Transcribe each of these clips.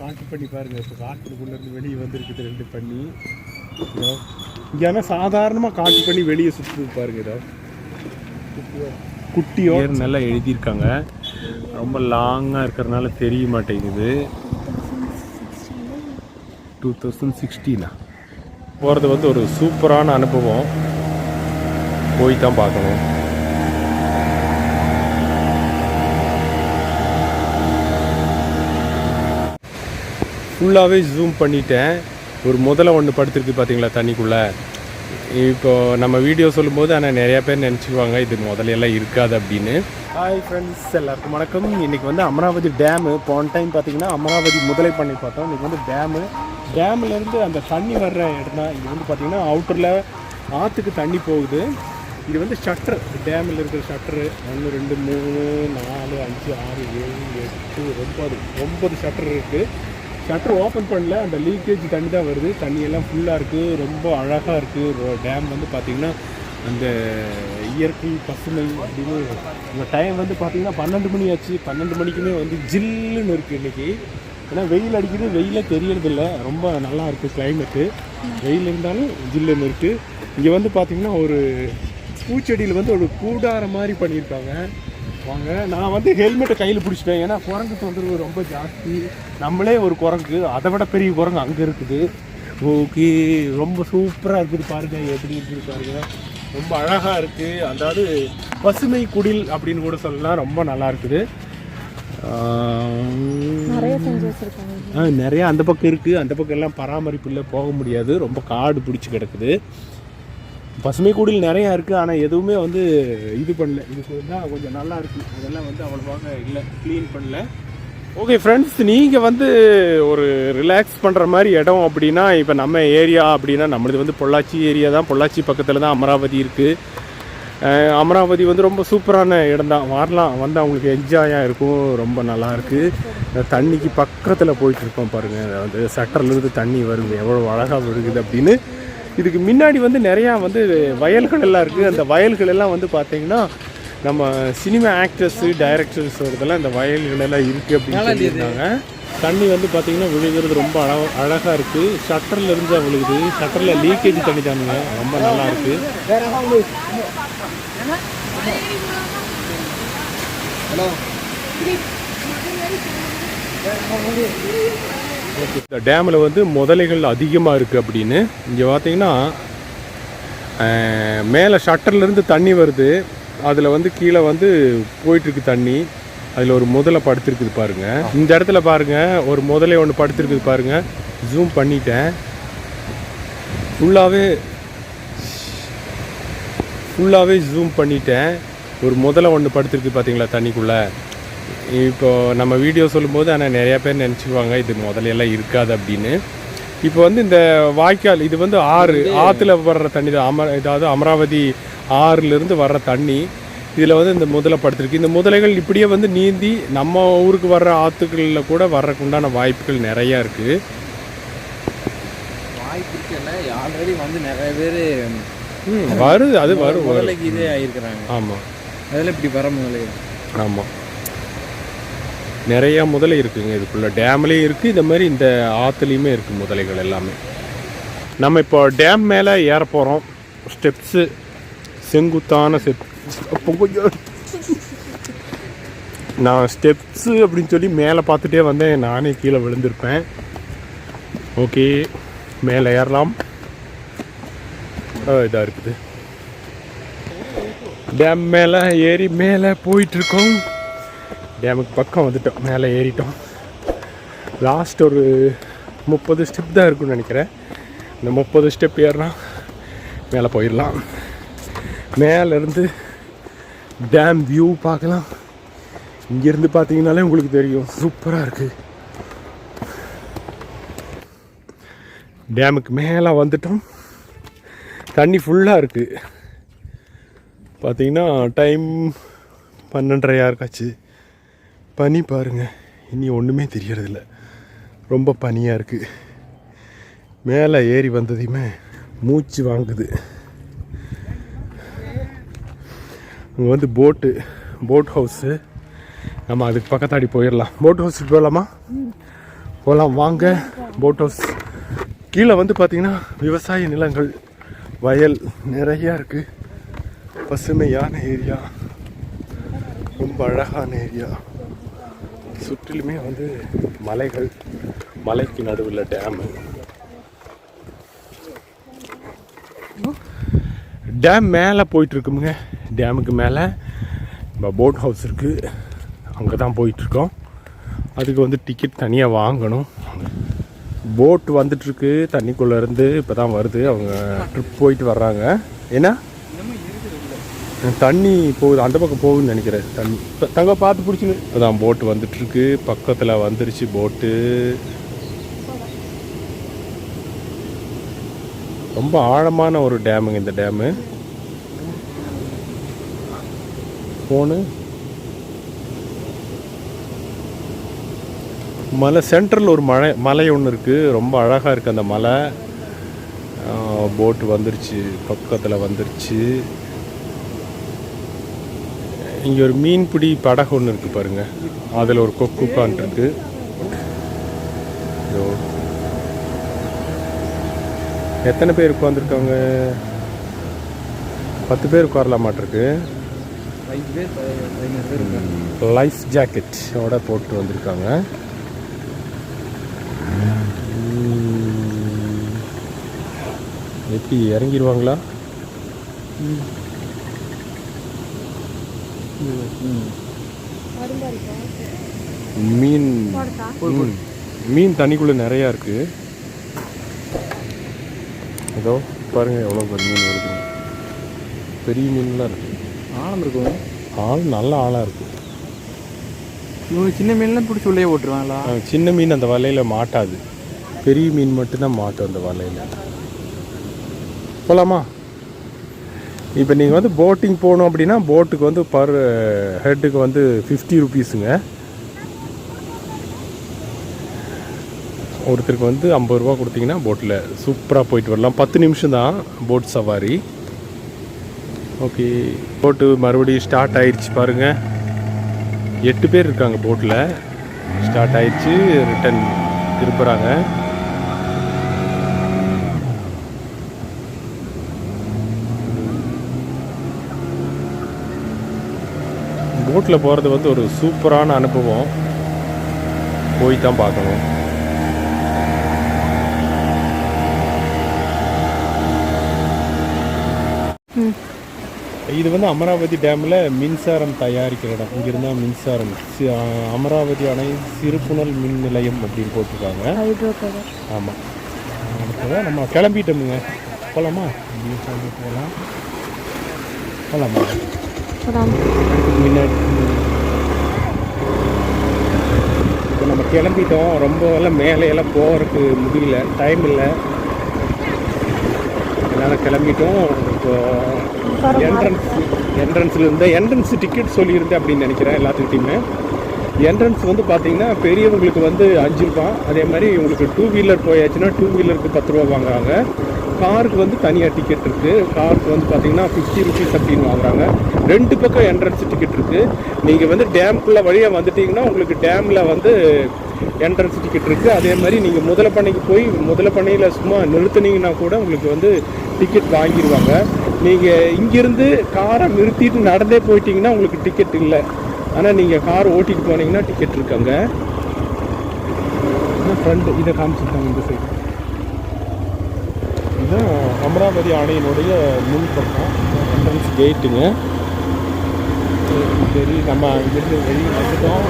காட்டு பண்ணி பாருங்க இப்போ காட்டுக்குள்ள இருந்து வெளியே வந்திருக்குது ரெண்டு பண்ணி. இதோ இங்கே ஆனால் சாதாரணமாக காட்டு பண்ணி வெளியே சுற்றுது பாருங்க இதோ. குட்டியோ? நல்லா எழுதியிருக்காங்க. ரொம்ப லாங்காக இருக்கிறதுனால தெரிய மாட்டேங்குது. டூ தௌசண்ட் சிக்ஸ்டீனா போகிறது வந்து ஒரு சூப்பரான அனுபவம். போய் தான் பார்க்கணும். ஃபுல்லாகவே ஜூம் பண்ணிட்டேன். ஒரு முதல்ல ஒன்று படுத்துருக்கு பார்த்தீங்களா தண்ணிக்குள்ளே? இப்போ நம்ம வீடியோ சொல்லும்போது ஆனால் நிறையா பேர் நினச்சிக்குவாங்க இது முதல்ல எல்லாம் இருக்காது அப்படின்னு. ஹாய் ஃப்ரெண்ட்ஸ் எல்லாருக்கும் வணக்கம். இன்றைக்கி வந்து அமராவதி டேமு. போன டைம் பார்த்தீங்கன்னா அமராவதி முதலை பண்ணி பார்த்தோம். இன்றைக்கி வந்து டேமு. டேம்லேருந்து அந்த தண்ணி வர்ற இடம் தான் இது வந்து பார்த்திங்கன்னா அவுட்டரில் ஆற்றுக்கு தண்ணி போகுது. இது வந்து ஷட்டர் டேமில் இருக்கிற ஷட்டரு ஒன்று ரெண்டு மூணு நாலு அஞ்சு ஆறு ஏழு எட்டு ஒன்பது. ஒம்பது ஷட்டர் இருக்குது ஷட்டர் ஓப்பன் பண்ணல அந்த லீக்கேஜ் தண்ணி தான் வருது. தண்ணியெல்லாம் ஃபுல்லாக இருக்குது ரொம்ப அழகாக இருக்குது டேம் வந்து பார்த்திங்கன்னா அந்த இயற்கை பசுமை அப்படின்னு இந்த டைம் வந்து பார்த்திங்கன்னா பன்னெண்டு மணி ஆச்சு. பன்னெண்டு மணிக்குமே வந்து ஜில்லுன்னு இருக்குது இன்றைக்கி ஏன்னா வெயில் அடிக்கிறது வெயிலே தெரியறதில்ல. ரொம்ப நல்லா இருக்குது கிளைமேட்டு வெயில் இருந்தாலும் ஜில்லுன்னு இருக்குது இங்கே வந்து பார்த்திங்கன்னா ஒரு பூச்செடியில் வந்து ஒரு கூடார மாதிரி பண்ணியிருக்காங்க. வாங்க. நான் வந்து ஹெல்மெட்டை கையில் பிடிச்சிட்டேன். ஏன்னா குரங்கு தொந்தரவு ரொம்ப ஜாஸ்தி. நம்மளே ஒரு குரங்கு. அதை விட பெரிய குரங்கு அங்கே இருக்குது. ஓகே. ரொம்ப சூப்பராக இருக்குது பாருங்க. எப்படி இருக்குது பாருங்க. ரொம்ப அழகாக இருக்குது அதாவது பசுமை குடில் அப்படின்னு கூட சொல்லலாம். ரொம்ப நல்லா இருக்குது. நிறைய அந்த பக்கம் இருக்குது அந்த பக்கம் எல்லாம் பராமரிப்பு இல்லை போக முடியாது. ரொம்ப காடு பிடிச்சி கிடக்குது. பசுமை குடில் நிறையா இருக்குது ஆனால் எதுவுமே வந்து இது பண்ணல. இது தான் கொஞ்சம் நல்லா இருக்குது அதெல்லாம் வந்து அவ்வளோவாக இல்லை. க்ளீன் பண்ணல. ஓகே ஃப்ரெண்ட்ஸ் நீங்கள் வந்து ஒரு ரிலாக்ஸ் பண்ணுற மாதிரி இடம் அப்படின்னா இப்போ நம்ம ஏரியா அப்படின்னா நம்மளது வந்து பொள்ளாச்சி ஏரியா தான். பொள்ளாச்சி பக்கத்தில் தான் அமராவதி இருக்குது அமராவதி வந்து ரொம்ப சூப்பரான இடம் தான். வரலாம். வந்து அவங்களுக்கு என்ஜாயாக இருக்கும். ரொம்ப நல்லா இருக்குது தண்ணிக்கு பக்கத்தில் போயிட்டுருக்கோம் பாருங்கள் வந்து சட்டர்லேருந்து தண்ணி வருது எவ்வளோ அழகாக வருகுது அப்படின்னு. இதுக்கு முன்னாடி வந்து நிறையா வந்து வயல்கள் எல்லாம் இருக்குது அந்த வயல்கள் எல்லாம் வந்து பார்த்தீங்கன்னா நம்ம சினிமா ஆக்டர்ஸு டைரக்டர்ஸ் இதெல்லாம் இந்த வயல்கள் எல்லாம் இருக்குது அப்படின்னு சொல்லியிருந்தாங்க. தண்ணி வந்து பார்த்தீங்கன்னா விழுகிறது ரொம்ப அழ அழகாக இருக்குது ஷட்டரில் இருந்து விழுகுது. ஷட்டரில் லீக்கேஜ் தண்ணி தானுங்க ரொம்ப நல்லா இருக்குது இந்த டேமில் வந்து முதலைகள் அதிகமாக இருக்குது அப்படின்னு. இங்கே பார்த்தீங்கன்னா மேலே ஷட்டர்லேருந்து தண்ணி வருது. அதில் வந்து கீழே வந்து போயிட்டுருக்கு தண்ணி. அதில் ஒரு முதலை படுத்திருக்குது பாருங்கள் இந்த இடத்துல பாருங்கள் ஒரு முதலை ஒன்று படுத்திருக்குது பாருங்கள் ஜூம் பண்ணிட்டேன். ஃபுல்லாகவே ஃபுல்லாகவே ஜூம் பண்ணிட்டேன். ஒரு முதலை ஒன்று படுத்திருக்கு பார்த்தீங்களா தண்ணிக்குள்ளே? இப்போ நம்ம வீடியோ சொல்லும்போது ஆனால் நிறையா பேர் நினச்சிக்குவாங்க இது முதல்ல எல்லாம் இருக்காது அப்படின்னு. இப்போ வந்து இந்த வாய்க்கால் இது வந்து ஆறு ஆற்றுல வர்ற தண்ணி தான். அம இதாவது அமராவதி ஆறுலேருந்து வர்ற தண்ணி. இதில் வந்து இந்த முதலை படுத்திருக்கு. இந்த முதலைகள் இப்படியே வந்து நீந்தி நம்ம ஊருக்கு வர்ற ஆற்றுகளில் கூட வர்றதுக்கு உண்டான வாய்ப்புகள் நிறையா இருக்குது வாய்ப்பு இருக்குல்ல ஆல்ரெடி வந்து நிறைய பேர் வருது அது வரும் முதலைக்கு இதே ஆயிருக்கிறாங்க. ஆமாம் அதில் இப்படி வர முதலை ஆமாம் நிறையா முதலை இருக்குதுங்க இதுக்குள்ளே. டேம்லேயும் இருக்குது இந்த மாதிரி இந்த ஆற்றுலேயுமே இருக்குது முதலைகள் எல்லாமே. நம்ம இப்போ டேம் மேலே ஏற போகிறோம் ஸ்டெப்ஸு செங்குத்தான ஸ்டெப் நான் ஸ்டெப்ஸு அப்படின்னு சொல்லி மேலே பார்த்துட்டே வந்தேன். நானே கீழே விழுந்திருப்பேன். ஓகே மேலே ஏறலாம். இதாக இருக்குது. டேம் மேலே ஏறி மேலே போயிட்டுருக்கோம் டேமுக்கு பக்கம் வந்துட்டோம். மேலே ஏறிட்டோம். லாஸ்ட் ஒரு முப்பது ஸ்டெப் தான் இருக்கும்னு நினைக்கிறேன். இந்த முப்பது ஸ்டெப் ஏறினா மேலே போயிடலாம். மேலேருந்து டேம் வியூ பார்க்கலாம். இங்கேருந்து பார்த்தீங்கனாலே உங்களுக்கு தெரியும். சூப்பராக இருக்குது டேமுக்கு மேலே வந்துட்டோம். தண்ணி ஃபுல்லாக இருக்குது பார்த்தீங்கன்னா டைம் பன்னெண்டரையாக இருக்காச்சு. பனி பாருங்கள் இனி ஒன்றுமே தெரியறதில்ல. ரொம்ப பனியாக இருக்குது மேலே ஏறி வந்ததையுமே மூச்சு வாங்குது. அங்கே வந்து போட்டு போட் ஹவுஸு நம்ம அதுக்கு பக்கத்தாடி போயிடலாம் போட் ஹவுஸுக்கு போகலாமா போகலாம் வாங்க போட் ஹவுஸ் கீழே வந்து பார்த்தீங்கன்னா விவசாய நிலங்கள் வயல் நிறையா இருக்குது பசுமையான ஏரியா ரொம்ப அழகான ஏரியா சுற்றிலுமே வந்து மலைகள் மலைக்கு நடுவில் டேமு. டேம் மேலே போயிட்டுருக்குமுங்க. டேமுக்கு மேலே நம்ம போட் ஹவுஸ் இருக்குது அங்கே தான் போயிட்டுருக்கோம். அதுக்கு வந்து டிக்கெட் தனியாக வாங்கணும். போட் வந்துட்டுருக்கு. தண்ணிக்குள்ளேருந்து இப்போ தான் வருது. அவங்க ட்ரிப் போயிட்டு வர்றாங்க. ஏன்னா தண்ணி போகுது அந்த பக்கம் போகுதுன்னு நினைக்கிறேன். தண்ணி. இப்போ தங்க பார்த்து பிடிச்சின்னு. அதான் போட்டு வந்துட்டுருக்கு. பக்கத்தில் வந்துருச்சு போட்டு ரொம்ப ஆழமான ஒரு டேமுங்க இந்த டேமு ஃபோனு மலை சென்ட்ரல் ஒரு மலை மலை ஒன்று இருக்குது ரொம்ப அழகாக இருக்குது அந்த மலை. போட்டு வந்துருச்சு. பக்கத்தில் வந்துருச்சு. இங்கே ஒரு மீன்பிடி படகு ஒன்று இருக்குது பாருங்கள் அதில் ஒரு கொக்கு உட்காந்துருக்கு எத்தனை பேர் உட்காந்துருக்காங்க பத்து பேர் உட்காரலாமாட்டிருக்கு. லைஃப் ஜாக்கெட்டோட போட்டு வந்திருக்காங்க. எப்படி இறங்கிடுவாங்களா மீன். மீன் தண்ணிக்குள்ளே நிறையா இருக்கு. ஏதோ பாருங்க எவ்வளோ பெரிய மீன் வருது பெரிய மீன்லாம் இருக்கு. ஆழம் இருக்கும் ஆள் நல்ல ஆளாக இருக்கு. இவங்க சின்ன மீன்லாம் பிடிச்சி உள்ளே ஓட்டுருவாங்களா சின்ன மீன் அந்த வலையில் மாட்டாது. பெரிய மீன் மட்டும்தான் மாட்டும் அந்த வலையில். போகலாமா இப்போ நீங்கள் வந்து போட்டிங் போகணும் அப்படின்னா போட்டுக்கு வந்து பர் ஹெட்டுக்கு வந்து ஃபிஃப்டி ருபீஸுங்க ஒருத்தருக்கு வந்து ஐம்பது ரூபா கொடுத்தீங்கன்னா போட்டில் சூப்பராக போயிட்டு வரலாம். பத்து நிமிஷம் தான் போட் சவாரி. ஓகே போட்டு மறுபடியும் ஸ்டார்ட் ஆயிடுச்சு பாருங்கள் எட்டு பேர் இருக்காங்க போட்டில் ஸ்டார்ட் ஆயிடுச்சு ரிட்டன் திருப்புறாங்க. போட்டில் போகிறது வந்து ஒரு சூப்பரான அனுபவம். போய் தான் பார்க்கணும். இது வந்து அமராவதி டேமில் மின்சாரம் தயாரிக்கிற இடம். இங்கிருந்தா மின்சாரம். அமராவதி அணை சிறுபுணல் மின் நிலையம் அப்படின்னு போட்டிருக்காங்க. ஆமாம் அடுத்ததான் நம்ம கிளம்பிட்டோமுங்க. போகலாமா அப்படியே கிளம்பி போகலாம் போகலாமா முன்னாடி. இப்போ நம்ம கிளம்பிட்டோம். ரொம்ப எல்லாம் மேலே எல்லாம் போகிறதுக்கு முடியல. டைம் இல்லை. அதனால் கிளம்பிட்டோம். இப்போ என்ட்ரன்ஸ் என்ட்ரன்ஸில் இருந்த என்ட்ரன்ஸ் டிக்கெட் சொல்லியிருந்தேன் அப்படின்னு நினைக்கிறேன் எல்லாத்துக்கிட்டையுமே. என்ட்ரன்ஸ் வந்து பார்த்தீங்கன்னா பெரியவங்களுக்கு வந்து அஞ்சு ரூபா அதே மாதிரி உங்களுக்கு டூ வீலர் போயாச்சுன்னா டூ வீலருக்கு பத்து ரூபா வாங்குறாங்க. காருக்கு வந்து தனியாக டிக்கெட் இருக்குது காருக்கு வந்து பார்த்தீங்கன்னா ஃபிஃப்டி ருபீஸ் அப்படின்னு வாங்குறாங்க. ரெண்டு பக்கம் என்ட்ரன்ஸ் டிக்கெட் இருக்குது நீங்கள் வந்து டேம்குள்ளே வழியாக வந்துட்டீங்கன்னா உங்களுக்கு டேமில் வந்து என்ட்ரன்ஸ் டிக்கெட் இருக்குது அதே மாதிரி நீங்கள் முதல பண்ணைக்கு போய் முதல பண்ணையில் சும்மா நிறுத்துனீங்கன்னா கூட உங்களுக்கு வந்து டிக்கெட் வாங்கிடுவாங்க நீங்கள் இங்கேருந்து காரை நிறுத்திட்டு நடந்தே போயிட்டீங்கன்னா உங்களுக்கு டிக்கெட் இல்லை. ஆனால் நீங்கள் கார் ஓட்டிகிட்டு போனீங்கன்னா டிக்கெட் இருக்காங்க ஃப்ரெண்டு இதை காமிச்சிருக்காங்க இந்த சைடு இதுதான் அமராவதி ஆணையினுடைய முன் பக்கம் என்ட்ரன்ஸ் கேட்டுங்க சரி நம்ம இங்கிருந்து வெளியே வந்துட்டோம்.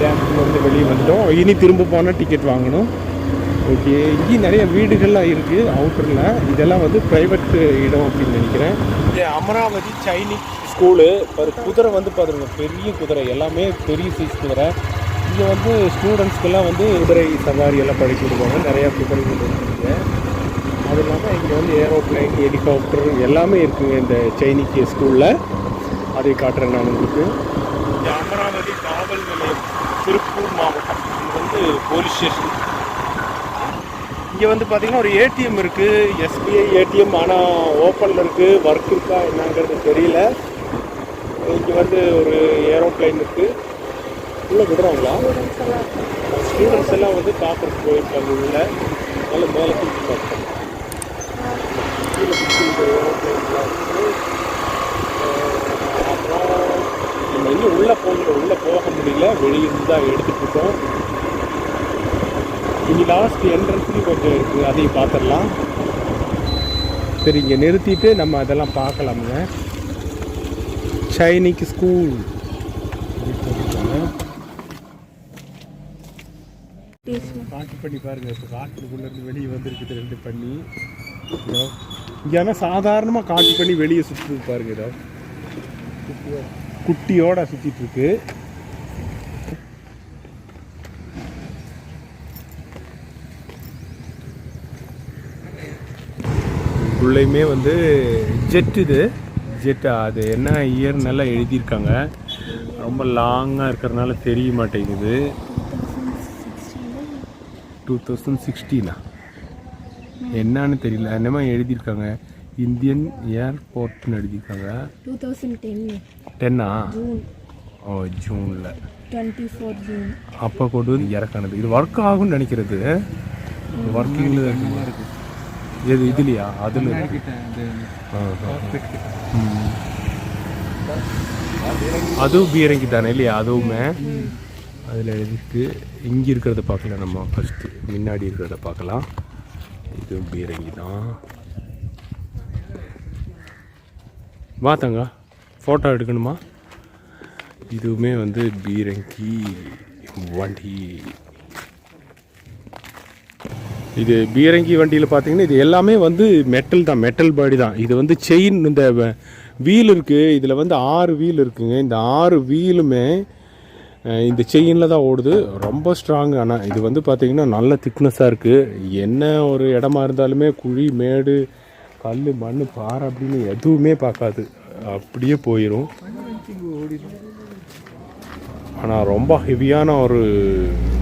டேம்லேருந்து வெளியே வந்துட்டோம். இனி திரும்ப போனால் டிக்கெட் வாங்கணும். ஓகே இங்கேயும் நிறைய வீடுகள்லாம் இருக்குது அவுட்டரில் இதெல்லாம் வந்து ப்ரைவேட் இடம் அப்படின்னு நினைக்கிறேன். இது அமராவதி சைனீஸ் ஸ்கூலு ஒரு குதிரை வந்து பாருங்க பெரிய குதிரை எல்லாமே பெரிய சைஸ் குதிரை. இங்கே வந்து ஸ்டூடெண்ட்ஸ்க்கெல்லாம் வந்து குதிரை சவாரி எல்லாம் படிச்சு கொடுப்பாங்க நிறையா குதிரைகள் இருக்குங்க அது இல்லாமல் இங்கே வந்து ஏரோப்ளைன் ஹெலிகாப்டர் எல்லாமே இருக்குங்க இந்த சைனிக் ஸ்கூலில் அதை காட்டுறேன் நான் உங்களுக்கு. இந்த அமராவதி காவல் நிலையம் திருப்பூர் மாவட்டம். இது வந்து போலீஸ் ஸ்டேஷன் இங்கே வந்து பார்த்தீங்கன்னா ஒரு ஏடிஎம் இருக்குது எஸ்பிஐ ஏடிஎம் ஆனால் ஓப்பனில் இருக்குது ஒர்க் இருக்கா என்னங்கிறது தெரியல. இங்கே வந்து ஒரு ஏரோப்ளைன் இருக்குது உள்ளே விடுறாங்களா? ஸ்டூடெண்ட்ஸ் எல்லாம் வந்து பார்க்குறதுக்கு போயிருக்காங்க உள்ளே நல்ல மேலே சுற்றி பார்க்குறாங்க கீழே அப்புறம் நம்ம இன்னும் உள்ளே போகல உள்ளே போக முடியல. வெளியிருந்து தான் எடுத்துக்கிட்டோம் இனி லாஸ்ட் என்ட்ரன்ஸ்லேயும் கொஞ்சம் இருக்குது அதையும் பார்த்துடலாம். சரி இங்கே நிறுத்திட்டு நம்ம அதெல்லாம் பார்க்கலாமுங்க. சைனிக் ஸ்கூல் காட்டு பண்ணி பாருங்க இப்போ காட்டுக்குள்ள இருந்து வெளியே வந்திருக்குது ரெண்டு பண்ணி. இதோ இங்கே சாதாரணமாக காட்டு பண்ணி வெளியே சுற்றுது பாருங்க இதோ. குட்டியோட சுற்றிட்டு இருக்கு. உள்ளேயுமே வந்து ஜெட் இது. ஜெட் அது என்ன இயர் நல்லா எழுதியிருக்காங்க? ரொம்ப லாங்காக இருக்கிறதுனால தெரிய மாட்டேங்குது. டூ தௌசண்ட் சிக்ஸ்டீனா என்னன்னு தெரியல. என்னமா எழுதியிருக்காங்க. இந்தியன் ஏர்போர்ட்னு எழுதியிருக்காங்க. டூ தௌசண்ட் டென் டென்னா ஓ ஜூனில் டுவெண்ட்டி ஃபோர் ஜூன் அப்போ கொண்டு வந்து இறக்கானது. இது ஒர்க் ஆகும்னு நினைக்கிறது. ஒர்க்கிங்கில் இருக்கு. எது இதுலையா? அதில் அதுவும் பீரங்கி தானே இல்லையா? அதுவுமே அதில் எழுதிட்டு இங்கே இருக்கிறத பார்க்கல நம்ம ஃபஸ்ட்டு முன்னாடி இருக்கிறத பார்க்கலாம். இதுவும் பீரங்கி தான். வாத்தங்க ஃபோட்டோ எடுக்கணுமா? இதுவுமே வந்து பீரங்கி வண்டி. இது பீரங்கி வண்டியில் பார்த்தீங்கன்னா இது எல்லாமே வந்து மெட்டல் தான் மெட்டல் பாடி தான். இது வந்து செயின் இந்த வீல் இருக்குது இதில் வந்து ஆறு வீல் இருக்குங்க. இந்த ஆறு வீலுமே இந்த செயினில் தான் ஓடுது. ரொம்ப ஸ்ட்ராங் ஆனால் இது வந்து பார்த்திங்கன்னா நல்ல திக்னஸாக இருக்குது என்ன ஒரு இடமா இருந்தாலுமே குழி மேடு கல் மண் பாறை அப்படின்னு எதுவுமே பார்க்காது. அப்படியே போயிடும் ஆனால் ரொம்ப ஹெவியான ஒரு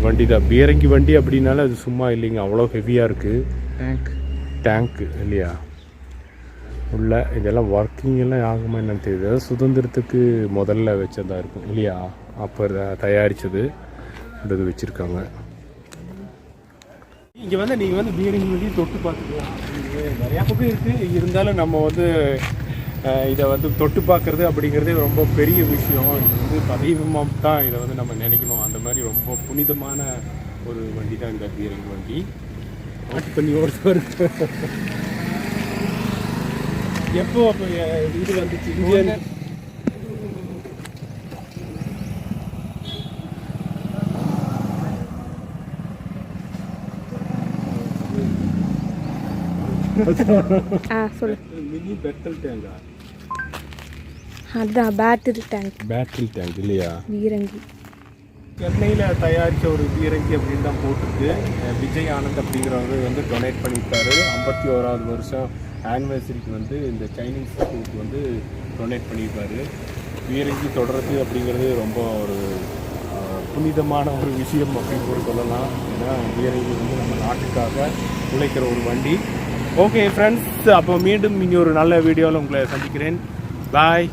வண்டி தான் பீரங்கி வண்டி அப்படின்னால அது சும்மா இல்லைங்க. அவ்வளோ ஹெவியாக இருக்குது டேங்க் டேங்க்கு இல்லையா? உள்ள இதெல்லாம் ஒர்க்கிங் எல்லாம் ஆகுமா என்னன்னு தெரியுது சுதந்திரத்துக்கு முதல்ல வச்சதா இருக்கும். இல்லையா? அப்போ தயாரித்தது இது வச்சுருக்காங்க. இங்கே வந்து நீங்கள் வந்து பீரங்கி வண்டி தொட்டு பார்த்துக்கலாம். நிறையா பக்கம் இருக்குது இருந்தாலும் நம்ம வந்து இதை வந்து தொட்டு பார்க்குறது அப்படிங்கிறதே ரொம்ப பெரிய விஷயம். இது வந்து பதிவமாக தான் இதை வந்து நம்ம நினைக்கணும். அந்த மாதிரி ரொம்ப புனிதமான ஒரு வண்டி தான் இந்த பீரங்க வண்டி. ஆட்டு பண்ணி ஓடுவார் எப்போ அப்போ இது வந்துச்சு? ஆ சொல்லு. மினி டேங்கா அதுதான் பேட்டரி டேங்க் பேட்டரி டேங்க் இல்லையா? வீரங்கி சென்னையில் தயாரித்த ஒரு பீரங்கி அப்படின்னு தான் போட்டிருக்கு. விஜய் ஆனந்த் அப்படிங்கிறவர் வந்து டொனேட் பண்ணியிருக்காரு. ஐம்பத்தி ஓராவது வருஷம் ஆனிவர்சரிக்கு வந்து இந்த சைனீஸ் ஸ்கூலுக்கு வந்து டொனேட் பண்ணியிருக்காரு. பீரங்கி தொடர்றது அப்படிங்கிறது ரொம்ப ஒரு புனிதமான ஒரு விஷயம் அப்படின்னு கூட சொல்லலாம். ஏன்னா பீரங்கி வந்து நம்ம நாட்டுக்காக உழைக்கிற ஒரு வண்டி. ஓகே ஃப்ரெண்ட்ஸ் அப்போ மீண்டும் இனி ஒரு நல்ல வீடியோவில் உங்களை சந்திக்கிறேன். பாய்